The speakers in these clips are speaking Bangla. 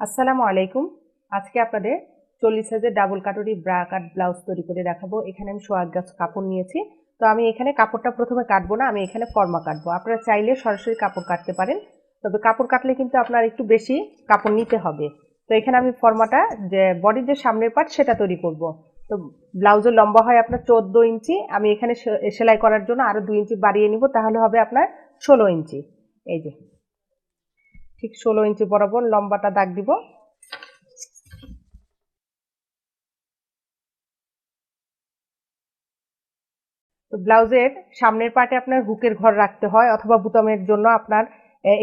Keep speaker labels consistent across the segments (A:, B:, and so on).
A: আসসালামু আলাইকুম। আজকে আপনাদের চল্লিশ হাজার ডাবল কাটরি ব্রা কাট ব্লাউজ তৈরি করে দেখাবো। এখানে আমি সোয়াগ গাছ কাপড় নিয়েছি। তো আমি এখানে কাপড়টা প্রথমে কাটবো না, আমি এখানে ফর্মা কাটবো। আপনারা চাইলে সরাসরি কাপড় কাটতে পারেন। তবে কাপড় কাটলে কিন্তু আপনার একটু বেশি কাপড় নিতে হবে। তো এখানে আমি ফর্মাটা, যে বডির যে সামনের পার্ট সেটা তৈরি করব। তো ব্লাউজের লম্বা হয় আপনার চোদ্দ ইঞ্চি। আমি এখানে সেলাই করার জন্য আরও দুই ইঞ্চি বাড়িয়ে নিব, তাহলে হবে আপনার ষোলো ইঞ্চি। এই যে। ঠিক ষোলো ইঞ্চি বরাবর লম্বাটা দাগ দিব। ব্লাউজের সামনের পার্টে আপনার হুকের ঘর রাখতে হয় অথবা বুতামের জন্য আপনার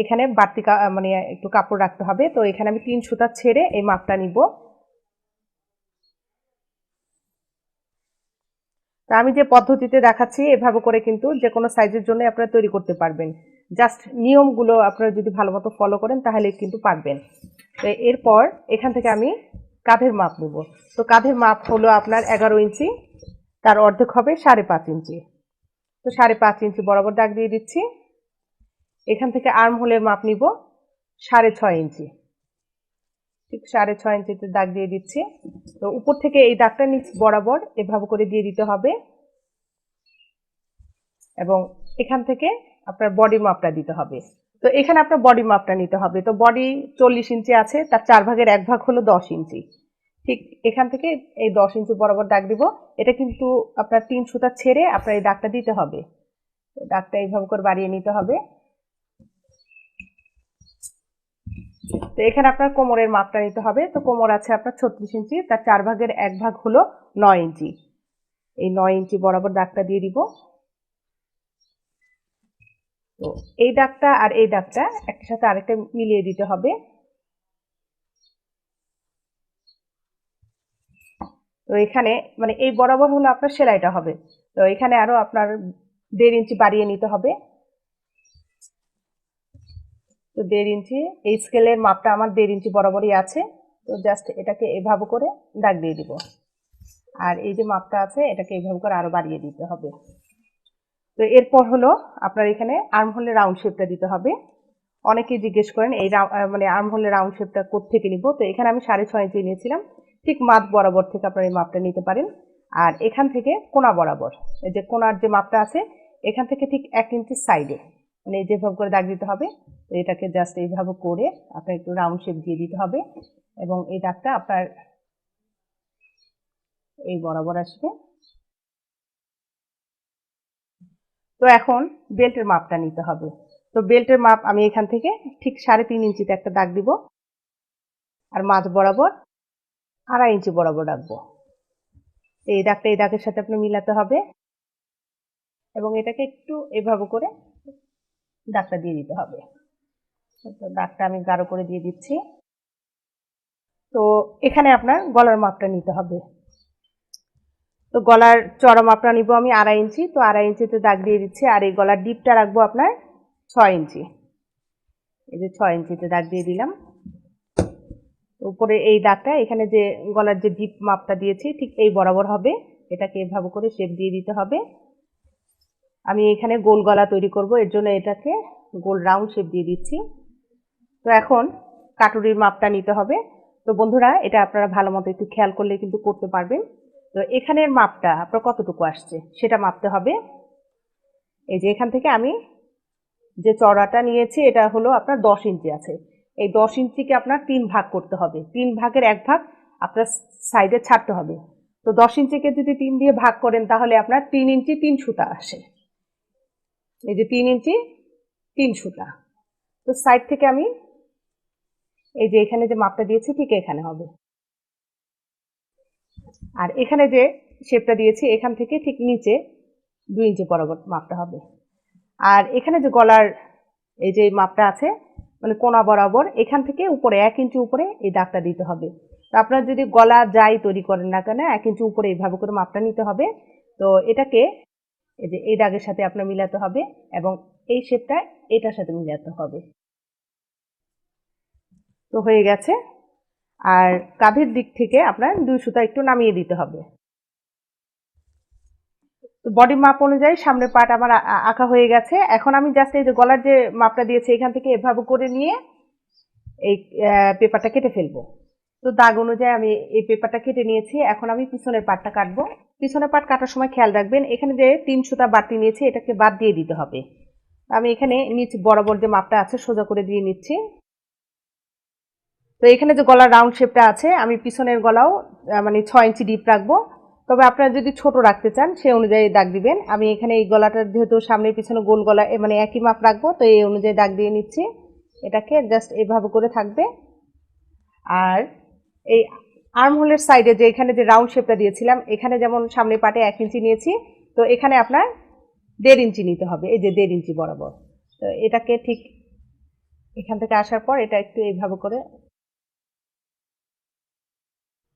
A: এখানে বাড়তি মানে একটু কাপড় রাখতে হবে। তো এখানে আমি তিন সুতা ছেড়ে এই মাপটা নিব। তা আমি যে পদ্ধতিতে দেখাচ্ছি, এভাবে করে কিন্তু যে কোনো সাইজের জন্য আপনারা তৈরি করতে পারবেন। জাস্ট নিয়মগুলো আপনারা যদি ভালো মতো ফলো করেন, তাহলে কিন্তু পারবেন। তো এরপর এখান থেকে আমি কাঁধের মাপ নেব। তো কাঁধের মাপ হলো আপনার এগারো ইঞ্চি, তার অর্ধেক হবে সাড়ে পাঁচ ইঞ্চি। তো সাড়ে পাঁচ ইঞ্চি বরাবর দাগ দিয়ে দিচ্ছি। এখান থেকে আর্ম হোলের মাপ নিব সাড়ে ছয় ইঞ্চি। ঠিক সাড়ে ছয় ইঞ্চিতে দাগ দিয়ে দিচ্ছি। তো উপর থেকে এই দাগটা নিচ বরাবর এভাবে করে দিয়ে দিতে হবে। এবং এখান থেকে আপনার বডি মাপটা দিতে হবে। তো এখানে আপনার বডি মাপটা নিতে হবে। তো বডি চল্লিশ ইঞ্চি আছে, তার চার ভাগের এক ভাগ হলো দশ ইঞ্চি। ঠিক এখান থেকে এই দশ ইঞ্চি বরাবর দাগ দিব। এটা কিন্তু আপনার তিন সুতা ছেড়ে আপনার এই দাগটা দিতে হবে। দাগটা এইভাবে করে বাড়িয়ে নিতে হবে। তো এখানে আপনার কোমরের মাপটা নিতে হবে। তো কোমর আছে আপনার ছত্রিশ ইঞ্চি, তার চার ভাগের এক ভাগ হলো নয় ইঞ্চি। এই নয় ইঞ্চি বরাবর দাগটা দিয়ে দিব। তো এই দাগটা আর এই দাগটা একটার সাথে আরেকটা মিলিয়ে দিতে হবে। তো এখানে মানে এই বরাবর হলো আপনার সেলাইটা হবে। তো এখানে আরও আপনার দেড় ইঞ্চি বাড়িয়ে নিতে হবে। তো দেড় ইঞ্চি, এই স্কেলের মাপটা আমার দেড় ইঞ্চি বরাবরই আছে। তো জাস্ট এটাকে এভাবে করে দাগ দিয়ে দিব। আর এই যে মাপটা আছে, এটাকে এভাবে করে আরও বাড়িয়ে দিতে হবে। তো এরপর হলো আপনার এখানে আর্ম রাউন্ড শেপটা দিতে হবে। অনেকেই জিজ্ঞেস করেন, এই মানে আর্ম রাউন্ড শেপটা থেকে নিব? তো এখানে আমি সাড়ে ছয় ইঞ্চি নিয়েছিলাম। ঠিক মাপ বরাবর থেকে আপনার এই মাপটা নিতে পারেন। আর এখান থেকে কোনা বরাবর, এই যে কোনার যে মাপটা আছে, এখান থেকে ঠিক এক ইঞ্চি সাইডে মানে যেভাবে করে দাগ দিতে হবে, তো এটাকে জাস্ট এইভাবে করে আপনার একটু রাউন্ড শেপ দিয়ে দিতে হবে। এবং এই দাগটা আপনার এই বরাবর আসবে। তো এখন বেল্টের মাপটা নিতে হবে। তো বেল্টের মাপ আমি এখান থেকে ঠিক সাড়ে তিন ইঞ্চিতে একটা দাগ দিব আর মাছ বরাবর আড়াই ইঞ্চি বরাবর রাখব। এই দাগটা এই দাগের সাথে আপনি মিলাতে হবে এবং এটাকে একটু এভাবে করে দাগটা দিয়ে দিতে হবে। তো দাগটা আমি গাঢ় করে দিয়ে দিচ্ছি। তো এখানে আপনার গলার মাপটা নিতে হবে। তো গলার চড়া মাপটা নিব আমি আড়াই ইঞ্চি, তো আড়াই ইঞ্চিতে দাগ দিয়ে দিচ্ছি, আর এই গলার ডিপটা রাখব আপনার ছয় ইঞ্চি। এই যে ছয় ইঞ্চিতে দাগ দিয়ে দিলাম। উপরে এই দাগটা, এখানে যে গলার যে ডিপ মাপটা দিয়েছি, ঠিক এই বরাবর হবে। এটাকে এভাবে করে শেপ দিয়ে দিতে হবে। আমি এখানে গোল গলা তৈরি করব, এর জন্য এটাকে গোল রাউন্ড শেপ দিয়ে দিচ্ছি। তো এখন কাটুরির মাপটা নিতে হবে। তো বন্ধুরা, এটা আপনারা ভালো মতো একটু খেয়াল করলে কিন্তু করতে পারবেন। তো এখানের মাপটা আপনার কতটুকু আসছে? সেটা মাপতে হবে। এই যে এখান থেকে আমি যে চড়াটা নিয়েছি, এটা হলো আপনার দশ ইঞ্চি আছে। এই দশ ইঞ্চিকে আপনার তিন ভাগ করতে হবে। তিন ভাগের এক ভাগ আপনার সাইডে ছাড়তে হবে। তো দশ ইঞ্চিকে যদি তিন দিয়ে ভাগ করেন, তাহলে আপনার তিন ইঞ্চি তিন সুতা আসে। এই যে তিন ইঞ্চি তিন সুতা। তো সাইড থেকে আমি এই যে এখানে যে মাপটা দিয়েছি, ঠিক এখানে হবে। আর এখানে যে শেপটা দিয়েছি, এখান থেকে ঠিক নিচে দুই ইঞ্চি বরাবর মাপটা হবে। আর এখানে যে গলার এই যে মাপটা আছে মানে কোনা বরাবর, এখান থেকে উপরে, এক ইঞ্চি উপরে এই দাগটা দিতে হবে। তো আপনার যদি গলা যাই তৈরি করেন না কেন, এক ইঞ্চি উপরে এইভাবে করে মাপটা নিতে হবে। তো এটাকে এই যে এই দাগের সাথে আপনার মিলাতে হবে এবং এই শেপটা এটার সাথে মিলাতে হবে। তো হয়ে গেছে। আর কাঁধের দিক থেকে আপনার দুই সুতা একটু নামিয়ে দিতে হবে। বডি মাপ অনুযায়ী সামনের পাট আমার আঁকা হয়ে গেছে। এখন আমি জাস্ট এই যে গলার যে মাপটা দিয়েছি, এখান থেকে এভাবে করে নিয়ে এই পেপারটা কেটে ফেলব। তো দাগ অনুযায়ী আমি এই পেপারটা কেটে নিয়েছি। এখন আমি পিছনের পাটটা কাটবো। পিছনের পাট কাটার সময় খেয়াল রাখবেন, এখানে যে তিন সুতা বাড়তি নিয়েছি, এটাকে বাদ দিয়ে দিতে হবে। আমি এখানে নিচ বরাবর যে মাপটা আছে, সোজা করে দিয়ে নিচ্ছি। তো এখানে যে গলার রাউন্ড শেপটা আছে, আমি পিছনের গলাও মানে ছ ইঞ্চি ডিপ রাখব। তবে আপনারা যদি ছোট রাখতে চান সেই অনুযায়ী দাগ দিবেন। আমি এখানে এই গলাটার যেহেতু সামনে পিছনে গোল গলা মানে একই মাপ রাখব, তো এই অনুযায়ী দাগ দিয়ে নিচ্ছি। এটাকে জাস্ট এইভাবে করে থাকবে। আর এই আর্মহোলের সাইডে যে এখানে যে রাউন্ড শেপটা দিয়েছিলাম, এখানে যেমন সামনে পাটে এক ইঞ্চি নিয়েছি, তো এখানে আপনার দেড় ইঞ্চি নিতে হবে, এই যে দেড় ইঞ্চি বরাবর। তো এটাকে ঠিক এখান থেকে আসার পর এটা একটু এইভাবে করে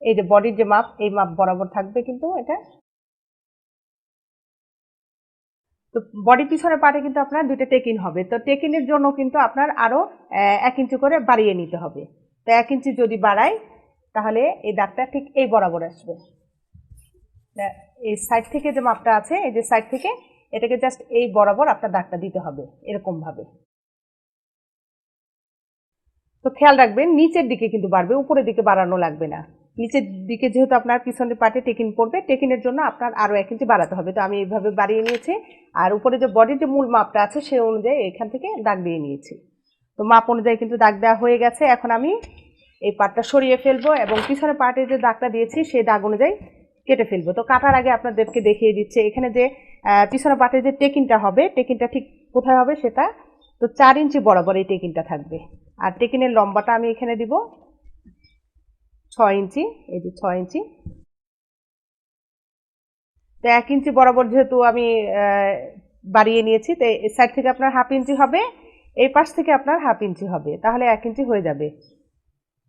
A: এই যে বডির যে মাপ, এই মাপ বরাবর থাকবে কিন্তু এটা। তো বডি পিছনের পাটে কিন্তু আপনার দুইটা টেকিন হবে। তো টেকিনের জন্য কিন্তু আপনার আরও এক ইঞ্চি করে বাড়িয়ে নিতে হবে। তো এক ইঞ্চি যদি বাড়াই, তাহলে এই দাগটা ঠিক এই বরাবর আসবে। এই সাইড থেকে যে মাপটা আছে, এই যে সাইড থেকে, এটাকে জাস্ট এই বরাবর আপনার দাগটা দিতে হবে, এরকম ভাবে। তো খেয়াল রাখবেন, নিচের দিকে কিন্তু বাড়বে, উপরের দিকে বাড়ানো লাগবে না। নিচের দিকে যেহেতু আপনার পিছনের পাটে টেকিন পড়বে, টেকিনের জন্য আপনার আরও এক ইঞ্চি বাড়াতে হবে। তো আমি এইভাবে বাড়িয়ে নিয়েছি। আর উপরে যে বডির যে মূল মাপটা আছে সেই অনুযায়ী এখান থেকে দাগ দিয়ে নিয়েছি। তো মাপ অনুযায়ী কিন্তু দাগ দেওয়া হয়ে গেছে। এখন আমি এই পাটটা সরিয়ে ফেলব এবং পিছনের পাটে যে দাগটা দিয়েছি সেই দাগ অনুযায়ী কেটে ফেলব। তো কাটার আগে আপনাদেরকে দেখিয়ে দিচ্ছে, এখানে যে পিছনের পাটে যে টেকিনটা হবে, টেকিনটা ঠিক কোথায় হবে সেটা? তো চার ইঞ্চি বরাবর এই টেকিনটা থাকবে। আর টেকিনের লম্বাটা আমি এখানে দিব ছয় ইঞ্চি, এই যে ছয় ইঞ্চি। তো এক ইঞ্চি বরাবর যেহেতু আমি বাড়িয়ে নিয়েছি, তো এই সাইড থেকে আপনার হাফ ইঞ্চি হবে, এই পাশ থেকে আপনার হাফ ইঞ্চি হবে, তাহলে এক ইঞ্চি হয়ে যাবে।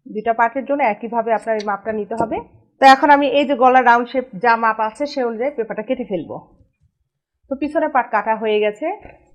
A: দুইটা পার্টের জন্য একইভাবে আপনার এই মাপটা নিতে হবে। তো এখন আমি এই যে গলার রাউন্ড শেপ যা মাপ আছে, সে অনুযায়ী পেপারটা কেটে ফেলব। তো পিছনের পাট কাটা হয়ে গেছে।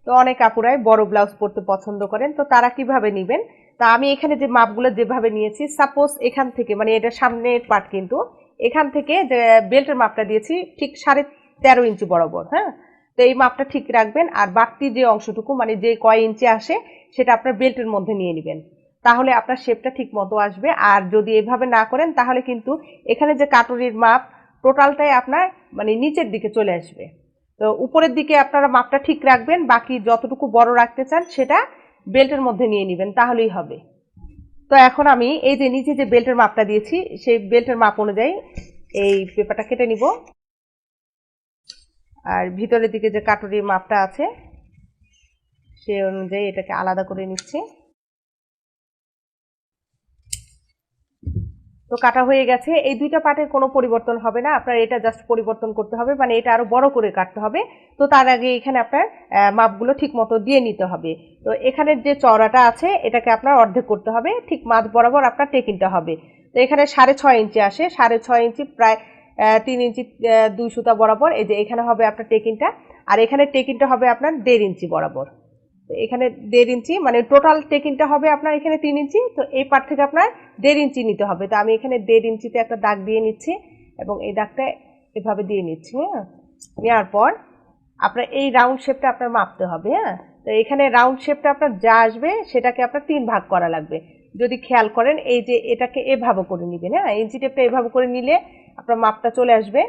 A: তো অনেক আপুরাই বড় ব্লাউজ পরতে পছন্দ করেন, তো তারা কীভাবে নেবেন তা আমি এখানে যে মাপগুলো যেভাবে নিয়েছি সাপোজ এখান থেকে মানে এটা সামনের পার্ট কিন্তু, এখান থেকে যে বেল্টের মাপটা দিয়েছি, ঠিক সাড়ে তেরো ইঞ্চি বরাবর হ্যাঁ? তো এই মাপটা ঠিক রাখবেন আর বাড়তি যে অংশটুকু মানে যে কয় ইঞ্চি আসে, সেটা আপনার বেল্টের মধ্যে নিয়ে নেবেন। তাহলে আপনার শেপটা ঠিক মতো আসবে। আর যদি এভাবে না করেন, তাহলে কিন্তু এখানে যে কাটুরির মাপ টোটালটাই আপনার মানে নিচের দিকে চলে আসবে। তো উপরের দিকে আপনারা মাপটা ঠিক রাখবেন, বাকি যতটুকু বড় রাখতে চান, সেটা বেল্টের মধ্যে নিয়ে নেবেন, তাহলেই হবে। তো এখন আমি এই যে নিচে যে বেল্টের মাপটা দিয়েছি, সেই বেল্টের মাপ অনুযায়ী এই পেপারটা কেটে নিব। আর ভিতরের দিকে যে কাটুরির মাপটা আছে, সে অনুযায়ী এটাকে আলাদা করে নিচ্ছি। তো কাটা হয়ে গেছে। এই দুইটা পার্টের কোনো পরিবর্তন হবে না। আপনার এটা জাস্ট পরিবর্তন করতে হবে মানে এটা আরও বড় করে কাটতে হবে। তো তার আগে এখানে আপনার মাপগুলো ঠিক মতো দিয়ে নিতে হবে। তো এখানের যে চওড়াটা আছে, এটাকে আপনার অর্ধেক করতে হবে। ঠিক মাঝ বরাবর আপনার টেকিনটা হবে। তো এখানে সাড়ে ছয় ইঞ্চি আসে। সাড়ে ছয় ইঞ্চি প্রায় তিন ইঞ্চি দুই সুতা বরাবর। এই যে এখানে হবে আপনার টেকিনটা আর এখানে টেকিনটা হবে আপনার দেড় ইঞ্চি বরাবর। তো এখানে দেড় ইঞ্চি মানে টোটাল টেকিনটা হবে আপনার এখানে তিন ইঞ্চি। তো এই পার্ট থেকে আপনার দেড় ইঞ্চি নিতে হবে। তো আমি এখানে দেড় ইঞ্চিতে একটা দাগ দিয়ে নিচ্ছি এবং এই দাগটা এভাবে দিয়ে নিচ্ছি হ্যাঁ? নেওয়ার পর আপনার এই রাউন্ড শেপটা আপনার মাপতে হবে হ্যাঁ? তো এখানে রাউন্ড শেপটা আপনার যা আসবে সেটাকে আপনার তিন ভাগ করা লাগবে। যদি খেয়াল করেন, এই যে এটাকে এভাবে করে নেবেন হ্যাঁ? ইঞ্চি টেপটা এভাবে করে নিলে আপনার মাপটা চলে আসবে।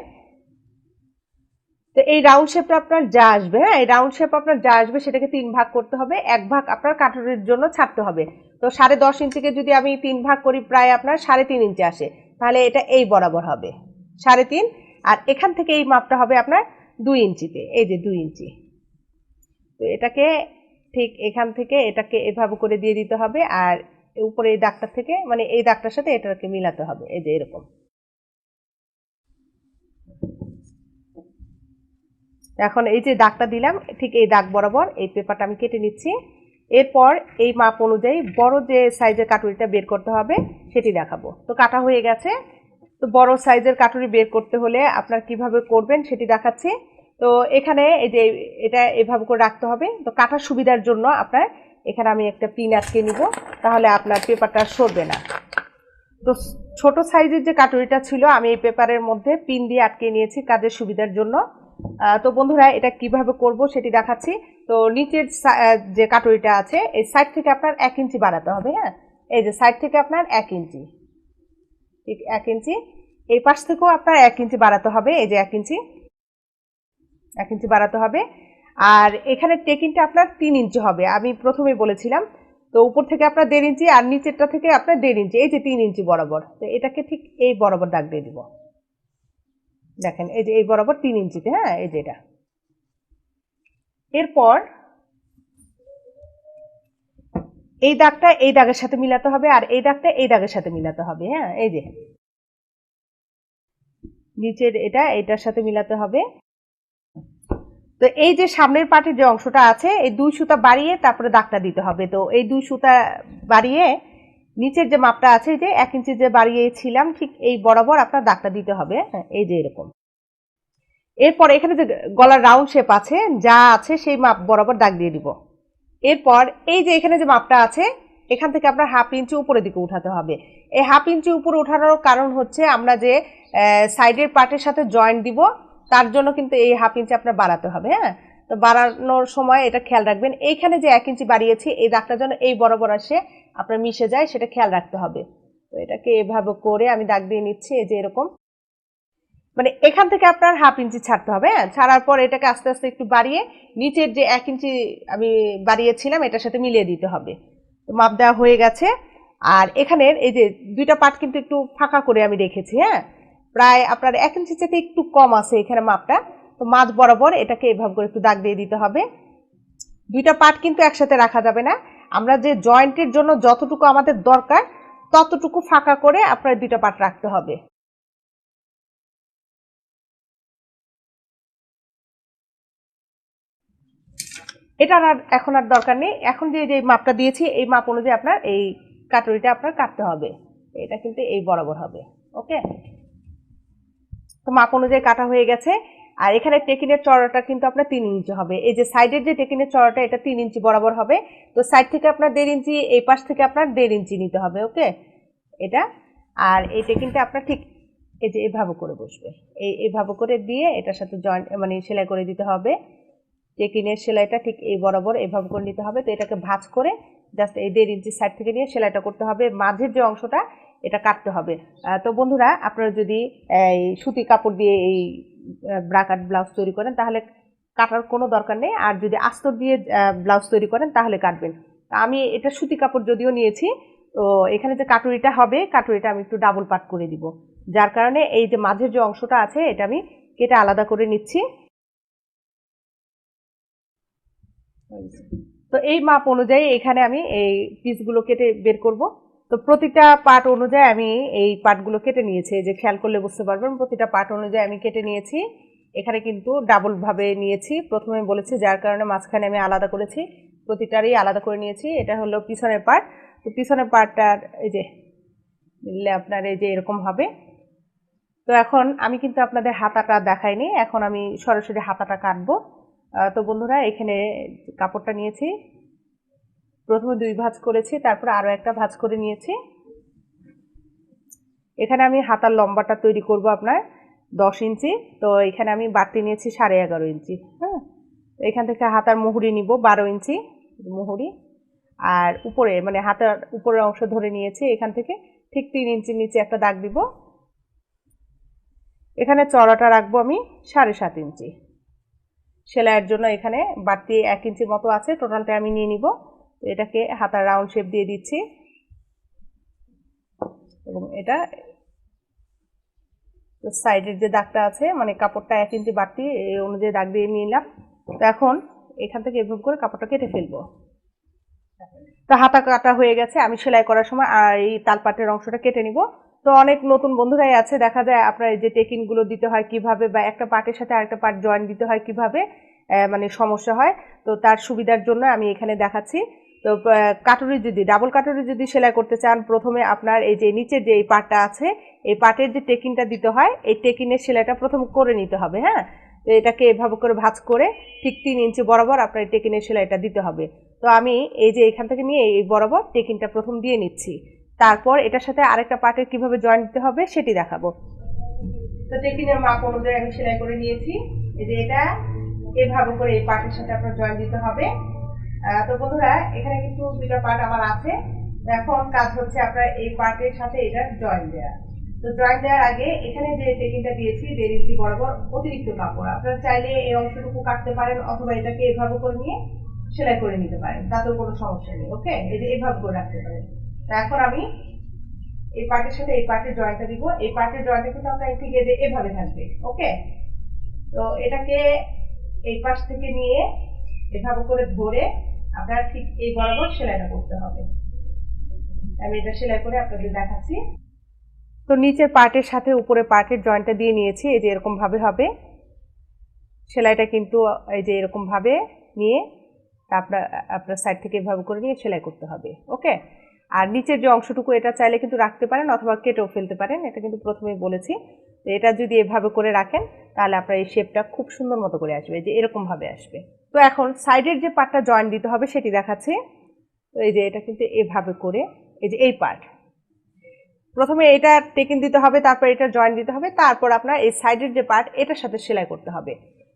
A: তো এই রাউন্ড শেপটা আপনার যা আসবে হ্যাঁ? এই রাউন্ড শেপ আপনার যা আসবে সেটাকে তিন ভাগ করতে হবে, এক ভাগ আপনার কাটুরির জন্য ছাড়তে হবে। তো সাড়ে দশ ইঞ্চিকে যদি আমি তিন ভাগ করি, প্রায় আপনার সাড়ে তিন ইঞ্চি আসে। তাহলে এটা এই বরাবর হবে, সাড়ে তিন। আর এখান থেকে এই মাপটা হবে আপনার দুই ইঞ্চিতে, এই যে দুই ইঞ্চি। তো এটাকে ঠিক এখান থেকে এটাকে এভাবে করে দিয়ে দিতে হবে, আর উপরে এই দাগটা থেকে মানে এই দাগটার সাথে এটাকে মিলাতে হবে, এই যে এরকম। এখন এই যে দাগটা দিলাম, ঠিক এই দাগ বরাবর এই পেপারটা আমি কেটে নিচ্ছি। এরপর এই মাপ অনুযায়ী বড় যে সাইজের কাটুরিটা বের করতে হবে, সেটি দেখাবো। তো কাটা হয়ে গেছে। তো বড় সাইজের কাটুরি বের করতে হলে আপনার কীভাবে করবেন সেটি দেখাচ্ছি। তো এখানে এই যে এটা এভাবে করে রাখতে হবে। তো কাটার সুবিধার জন্য আপনার এখানে আমি একটা পিন আটকে নিব, তাহলে আপনার পেপারটা সরবে না। তো ছোট সাইজের যে কাটুরিটা ছিল, আমি এই পেপারের মধ্যে পিন দিয়ে আটকে নিয়েছি কাজের সুবিধার জন্য। তো বন্ধুরা, এটা কীভাবে করব সেটি দেখাচ্ছি। তো নিচের যে কাটুরিটা আছে, এই সাইড থেকে আপনার এক ইঞ্চি বাড়াতে হবে হ্যাঁ? এই যে সাইড থেকে আপনার এক ইঞ্চি। ঠিক এক ইঞ্চি। এই পাশ থেকেও আপনার এক ইঞ্চি বাড়াতে হবে, এই যে এক ইঞ্চি। এক ইঞ্চি বাড়াতে হবে। আর এখানে টেকিংটা আপনার তিন ইঞ্চি হবে, আমি প্রথমেই বলেছিলাম। তো উপর থেকে আপনার দেড় ইঞ্চি, আর নিচেরটা থেকে আপনার দেড় ইঞ্চি, এই যে তিন ইঞ্চি বরাবর। তো এটাকে ঠিক এই বরাবর দাগ দিয়ে দিব। দেখেন, এই যে এই বরাবর তিন ইঞ্চিতে হ্যাঁ এই যে এটা। এরপর এই দাগটা এই দাগের সাথে মিলাতে হবে আর এই দাগটা এই দাগের সাথে মিলাতে হবে হ্যাঁ এই যে। নিচের এটা, এটার সাথে মিলাতে হবে। তো এই যে সামনের পাটের যে অংশটা আছে, এই দুই সুতা বাড়িয়ে তারপরে দাগটা দিতে হবে। তো এই দুই সুতা বাড়িয়ে নিচের যে মাপটা আছে যে এক ইঞ্চি যে বাড়িয়েছিলাম ঠিক এই বরাবর আপনার দাগটা দিতে হবে হ্যাঁ, এই যে এরকম। এরপর এখানে যে গলার রাউন্ড শেপ আছে যা আছে সেই মাপ বরাবর দাগ দিয়ে দিব। এরপর এই যে এখানে যে মাপটা আছে এখান থেকে আপনার হাফ ইঞ্চি উপরের দিকে উঠাতে হবে। এই হাফ ইঞ্চি উপরে উঠানোর কারণ হচ্ছে আমরা যে সাইডের পার্টের সাথে জয়েন্ট দিব তার জন্য কিন্তু এই হাফ ইঞ্চি আপনার বাড়াতে হবে হ্যাঁ। তো বাড়ানোর সময় এটা খেয়াল রাখবেন এইখানে যে এক ইঞ্চি বাড়িয়েছি এই দাগটা যেন এই বরাবর আসে আপনার মিশে যায়, সেটা খেয়াল রাখতে হবে। তো এটাকে এভাবে করে আমি দাগ দিয়ে নিচ্ছি, এই যে এরকম। মানে এখান থেকে আপনার হাফ ইঞ্চি ছাড়তে হবে হ্যাঁ? ছাড়ার পর এটাকে আস্তে আস্তে একটু বাড়িয়ে, নিচের যে এক ইঞ্চি আমি বাড়িয়েছিলাম, এটার সাথে মিলিয়ে দিতে হবে। তো মাপ দেওয়া হয়ে গেছে। আর এখানের এই যে দুইটা পার্ট কিন্তু একটু ফাঁকা করে আমি রেখেছি হ্যাঁ? প্রায় আপনার এক ইঞ্চি চেয়ে একটু কম আছে এখানে মাপটা। তো মাছ বরাবর এটাকে এভাবে করে একটু দাগ দিয়ে দিতে হবে। দুইটা পার্ট কিন্তু একসাথে রাখা যাবে না। আমরা যে জয়েন্টের জন্য যতটুকু আমাদের দরকার, ততটুকু ফাঁকা করে আপনার দুইটা পার্ট রাখতে হবে। এটা আর এখন আর দরকার নেই। এখন যে যে মাপটা দিয়েছি, এই মাপ অনুযায়ী আপনার এই কাটুরিটা আপনার কাটতে হবে। এটা কিন্তু এই বরাবর হবে। ওকে? তো মাপ অনুযায়ী কাটা হয়ে গেছে। আর এখানে টেকিনের চড়াটা কিন্তু আপনার তিন ইঞ্চি হবে। এই যে সাইডের যে টেকিনের চড়াটা এটা তিন ইঞ্চি বরাবর হবে। তো সাইড থেকে আপনার দেড় ইঞ্চি, এই পাশ থেকে আপনার দেড় ইঞ্চি নিতে হবে, ওকে? এটা। আর এই টেকিনটা আপনার ঠিক এই যে এভাবে করে বসবে। এই, এভাবে করে দিয়ে এটার সাথে জয়েন্ট মানে সেলাই করে দিতে হবে। টেকিনের সেলাইটা ঠিক এই বরাবর এভাবে করে নিতে হবে। তো এটাকে ভাঁজ করে জাস্ট এই দেড় ইঞ্চি সাইড থেকে নিয়ে সেলাইটা করতে হবে। মাঝের যে অংশটা এটা কাটতে হবে। তো বন্ধুরা, আপনারা যদি এই সুতি কাপড় দিয়ে এই ব্রাকাট ব্লাউজ তৈরি করেন, তাহলে কাটার কোনো দরকার নেই। আর যদি আস্তর দিয়ে ব্লাউজ তৈরি করেন, তাহলে কাটবেন। আমি এটা সুতি কাপড় যদিও নিয়েছি, তো এখানে যে কাটুরিটা হবে, কাটুরিটা আমি একটু ডাবল পাট করে দিব। যার কারণে এই যে মাঝের যে অংশটা আছে, এটা আমি কেটে আলাদা করে নিচ্ছি। তো এই মাপ অনুযায়ী এখানে আমি এই পিসগুলো কেটে বের করব। তো প্রতিটা পার্ট অনুযায়ী আমি এই পার্টগুলো কেটে নিয়েছি। যে খেয়াল করলে বুঝতে পারবেন, প্রতিটা পার্ট অনুযায়ী আমি কেটে নিয়েছি। এখানে কিন্তু ডাবল ভাবে নিয়েছি। প্রথমে বলেছি যার কারণে মাঝখানে আমি আলাদা করেছি, প্রতিটারই আলাদা করে নিয়েছি। এটা হলো পিছনের পার্ট। তো পিছনের পার্টটার এই যে মিললে আপনার এই যে এরকম হবে। তো এখন আমি কিন্তু আপনাদের হাতাটা দেখাইনি। এখন আমি সরাসরি হাতাটা কাটবো। তো বন্ধুরা, এখানে কাপড়টা নিয়েছি প্রথমে দুই ভাঁজ করেছি, তারপর আরও একটা ভাঁজ করে নিয়েছি। এখানে আমি হাতার লম্বাটা তৈরি করব আপনার দশ ইঞ্চি। তো এখানে আমি বাড়তি নিয়েছি সাড়ে এগারো ইঞ্চি হ্যাঁ? এখান থেকে হাতার মুহুরি নিব বারো ইঞ্চি, মুহুরি। আর উপরে মানে হাতার উপরের অংশ ধরে নিয়েছি, এখান থেকে ঠিক তিন ইঞ্চি নিচে একটা দাগ দিব। এখানে চড়াটা রাখব আমি সাড়ে সাত ইঞ্চি। সেলাইয়ের জন্য এখানে বাড়তি এক ইঞ্চি মতো আছে, টোটালটা আমি নিয়ে নিব। তো এটাকে হাতার রাউন্ড শেপ দিয়ে দিচ্ছি। এবং এটা সাইডের যে দাগটা আছে মানে কাপড়টা এক ইঞ্চি বাড়তি এই অনুযায়ী দাগ দিয়ে নিলাম। তো এখন এখান থেকে এভাবে করে কাপড়টা কেটে ফেলব। তো হাতা কাটা হয়ে গেছে, আমি সেলাই করার সময় আর এই তালপাটের অংশটা কেটে নিব। তো অনেক নতুন বন্ধুরাই আছে, দেখা যায় আপনার যে টেকিংগুলো দিতে হয় কীভাবে বা একটা পার্টের সাথে আরেকটা পার্ট জয়েন দিতে হয় কীভাবে মানে সমস্যা হয়। তো তার সুবিধার জন্য আমি এখানে দেখাচ্ছি। তো কাটুরি যদি, ডাবল কাটুরি যদি সেলাই করতে চান, প্রথমে আপনার এই যে নিচের যে এই পার্টটা আছে, এই পার্টের যে টেকিংটা দিতে হয়, এই টেকিংয়ের সেলাইটা প্রথম করে নিতে হবে হ্যাঁ? তো এটাকে এভাবে করে ভাজ করে ঠিক তিন ইঞ্চি বরাবর আপনার এই টেকিনের সেলাইটা দিতে হবে। তো আমি এই যে এখান থেকে নিয়ে এই বরাবর টেকিংটা প্রথম দিয়ে নিচ্ছি। তারপর এটার সাথে আরেকটা পার্টের কীভাবে জয়েন দিতে হবে সেটি দেখাবো। তো টেকিনের মাপ অনুযায়ী আমি সেলাই করে নিয়েছি। এই যে এটা, এভাবে করে এই পার্টের সাথে আপনার জয়েন দিতে হবে। তো বন্ধুরা, এখানে কিন্তু দুইটা পার্ট আমার আছে। এখন কাজ হচ্ছে আপনার এই পার্টের সাথে এটা জয়েন দেওয়া তো জয়েন দেওয়ার আগে এখানে যে টেকিংটা দিয়েছি দেড় ইঞ্চি বরাবর অতিরিক্ত কাপড়। আপনারা চাইলে এই অংশটুকু কাটতে পারেন অথবা এটাকে এভাবে করে নিয়ে সেলাই করে নিতে পারেন, তাতেও কোনো সমস্যা নেই ওকে এই যে এভাবে করে রাখতে পারেন। তো এখন আমি এই পার্টের সাথে এই পার্টের জয়েন্টটা দিব। এই পার্টের জয়েন্টটা কিন্তু আপনার ঠিক এই যে এভাবে থাকবে ওকে তো এটাকে এই পাশ থেকে নিয়ে এভাবে করে ধরে আপনার ঠিক এই বরাবর সেলাইটা করতে হবে। আমি এটা সেলাই করে আপনাদের দেখাচ্ছি। তো নিচের পার্টের সাথে উপরে পার্টের জয়েন্টটা দিয়ে নিয়েছি, এই যে এরকম ভাবে হবে। সেলাইটা কিন্তু এই যে এরকম ভাবে নিয়ে আপনার আপনার সাইড থেকে এভাবে করে নিয়ে সেলাই করতে হবে, ওকে? আর নিচের যে অংশটুকু এটা চাইলে কিন্তু রাখতে পারেন অথবা কেটেও ফেলতে পারেন, এটা কিন্তু প্রথমেই বলেছি। এটা যদি এভাবে করে রাখেন, তাহলে আপনার এই শেপটা খুব সুন্দর মতো করে আসবে যে এরকমভাবে আসবে। তো এখন সাইডের যে পার্টটা জয়েন দিতে হবে, সেটি দেখাচ্ছি। তো এই যে এটা কিন্তু এভাবে করে, এই যে এই পার্ট প্রথমে এটা টেকিং দিতে হবে, তারপর এটা জয়েন দিতে হবে, তারপর আপনার এই সাইডের যে পার্ট এটার সাথে সেলাই করতে হবে।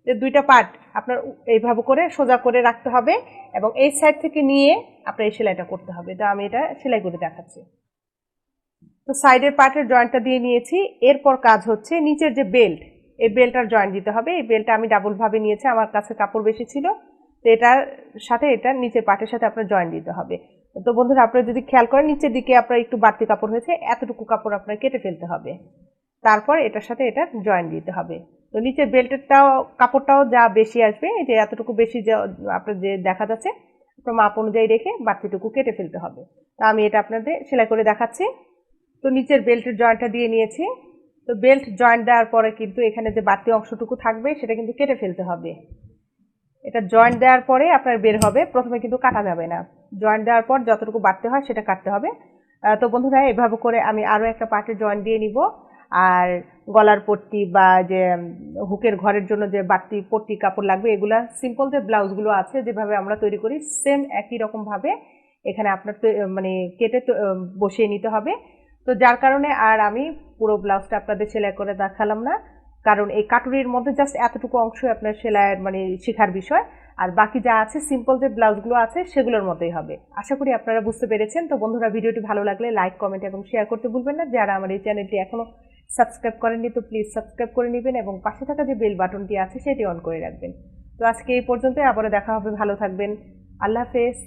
A: যে দুইটা পার্ট আপনার এইভাবে করে সোজা করে রাখতে হবে এবং এই সাইড থেকে নিয়ে আপনার এই সেলাইটা করতে হবে। তো আমি এটা সেলাই করে দেখাচ্ছি। তো সাইডের পার্টের জয়েন্টটা দিয়ে নিয়েছি। এরপর কাজ হচ্ছে নিচের যে বেল্ট এই বেল্টটার জয়েন্ট দিতে হবে। এই বেল্টটা আমি ডাবল ভাবে নিয়েছি, আমার কাছে কাপড় বেশি ছিল। তো এটার সাথে এটা নিচের পাটের সাথে আপনার জয়েন্ট দিতে হবে। তো বন্ধুরা, আপনারা যদি খেয়াল করেন, নিচের দিকে আপনার একটু বাড়তি কাপড় হয়েছে, এতটুকু কাপড় আপনার কেটে ফেলতে হবে। তারপর এটার সাথে এটা জয়েন দিতে হবে। তো নিচের বেল্টেরটাও কাপড়টাও যা বেশি আসবে যে এতটুকু বেশি যা আপনার যে দেখা যাচ্ছে, আপনার মাপ অনুযায়ী রেখে বাড়তিটুকু কেটে ফেলতে হবে। তা আমি এটা আপনাদের সেলাই করে দেখাচ্ছি। তো নিচের বেল্টের জয়েন্টটা দিয়ে নিয়েছি। তো বেল্ট জয়েন্ট দেওয়ার পরে কিন্তু এখানে যে বাড়তি অংশটুকু থাকবে, সেটা কিন্তু কেটে ফেলতে হবে। এটা জয়েন্ট দেওয়ার পরে আপনার বের হবে, প্রথমে কিন্তু কাটা যাবে না। জয়েন্ট দেওয়ার পর যতটুকু বাড়তে হয় সেটা কাটতে হবে। তো বন্ধুরা, এভাবে করে আমি আরও একটা পার্টে জয়েন্ট দিয়ে নিব। আর গলার পট্টি বা যে হুকের ঘরের জন্য যে বাড়তি পট্টি, কাপড় লাগবে, এগুলা সিম্পল যে ব্লাউজগুলো আছে, যেভাবে আমরা তৈরি করি সেম একই রকমভাবে এখানে আপনার মানে কেটে বসিয়ে নিতে হবে। তো যার কারণে আর আমি পুরো ব্লাউজটা আপনাদের সেলাই করে দেখালাম না, কারণ এই কাটুরির মধ্যে জাস্ট এতটুকু অংশ আপনার সেলাইয়ের মানে শেখার বিষয়, আর বাকি যা আছে সিম্পল যে ব্লাউজগুলো আছে সেগুলোর মতোই হবে। আশা করি আপনারা বুঝতে পেরেছেন, তো বন্ধুরা ভিডিওটি ভালো লাগলে লাইক কমেন্ট এবং শেয়ার করতে ভুলবেন না। যারা আমার এই চ্যানেলটি এখনও সাবস্ক্রাইব করেননি, তো প্লিজ সাবস্ক্রাইব করে নেবেন এবং পাশে থাকা যে বেল বাটনটি আছে সেটি অন করে রাখবেন। তো আজকে এই পর্যন্ত আবারও দেখা হবে, ভালো থাকবেন। আল্লাহ হাফেজ।